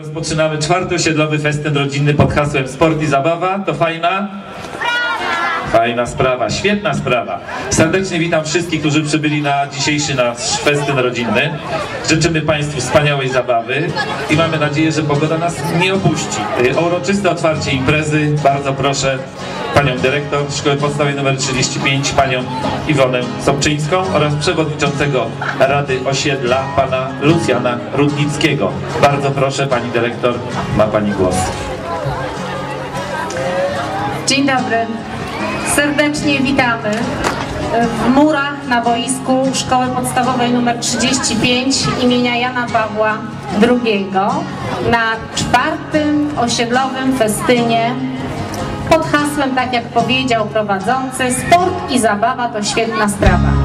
Rozpoczynamy czwarty osiedlowy festyn rodzinny pod hasłem Sport i Zabawa. To fajna? Fajna sprawa, świetna sprawa. Serdecznie witam wszystkich, którzy przybyli na dzisiejszy nasz festyn rodzinny. Życzymy Państwu wspaniałej zabawy i mamy nadzieję, że pogoda nas nie opuści. Y, O uroczyste otwarcie imprezy bardzo proszę Panią Dyrektor Szkoły Podstawowej nr 35, Panią Iwonę Sobczyńską oraz Przewodniczącego Rady Osiedla, Pana Lucjana Rudnickiego. Bardzo proszę Pani Dyrektor, ma Pani głos. Dzień dobry. Serdecznie witamy w murach na boisku Szkoły Podstawowej nr 35 imienia Jana Pawła II na czwartym osiedlowym festynie pod hasłem, tak jak powiedział prowadzący, sport i zabawa to świetna sprawa.